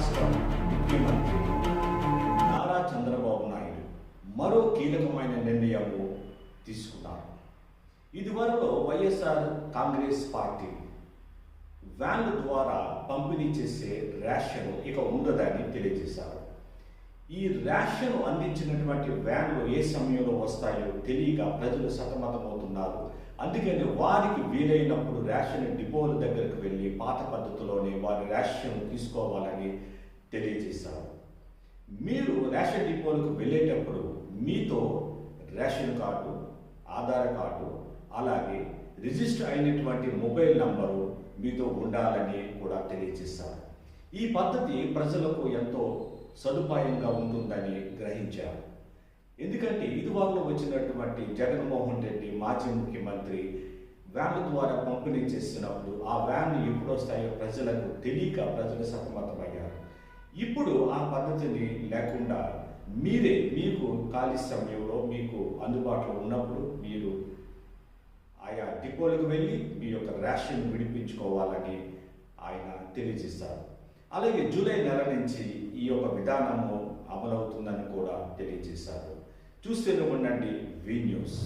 రాష్ట్ర ముఖ్యమంత్రి నారా చంద్రబాబు నాయుడు మరో కీలకమైన నిర్ణయము తీసుకున్నారు. ఇదివరకు వైఎస్ఆర్ కాంగ్రెస్ పార్టీ వ్యాన్ల ద్వారా పంపిణీ చేసే రేషన్ ఇక ఉండదని తెలియజేశారు. ఈ రేషన్ అందించినటువంటి వ్యాన్లు ఏ సమయంలో వస్తాయో తెలియక ప్రజలు సతమతమవుతున్నారు. అందుకని వారికి వీలైనప్పుడు రేషన్ డిపోల దగ్గరకు వెళ్ళి పాత పద్ధతిలోనే వారి రేషన్ తీసుకోవాలని తెలియజేశారు. మీరు రేషన్ డిపోలకు వెళ్ళేటప్పుడు మీతో రేషన్ కార్డు ఆధార్ కార్డు అలాగే రిజిస్టర్ అయినటువంటి మొబైల్ నంబరు మీతో ఉండాలని కూడా తెలియజేశారు. ఈ పద్ధతి ప్రజలకు ఎంతో సదుపాయంగా ఉంటుందని గ్రహించారు. ఎందుకంటే ఇదివరలో వచ్చినటువంటి జగన్మోహన్ రెడ్డి మాజీ ముఖ్యమంత్రి వ్యాన్ల ద్వారా పంపిణీ చేస్తున్నప్పుడు ఆ వ్యాన్ ఎప్పుడు వస్తాయో ప్రజలకు తెలియక ప్రజలు సతమతమయ్యారు. ఇప్పుడు ఆ పద్ధతిని లేకుండా మీరే మీకు ఖాళీ సమయంలో మీకు అందుబాటులో ఉన్నప్పుడు మీరు ఆయా డిపోలకు వెళ్ళి మీ యొక్క రేషన్ విడిపించుకోవాలని ఆయన తెలియజేస్తారు అలాగే జూలై నెల నుంచి ఈ యొక్క విధానము అమలవుతుందని కూడా తెలియజేశారు. చూస్తూనే ఉండండి వి న్యూస్.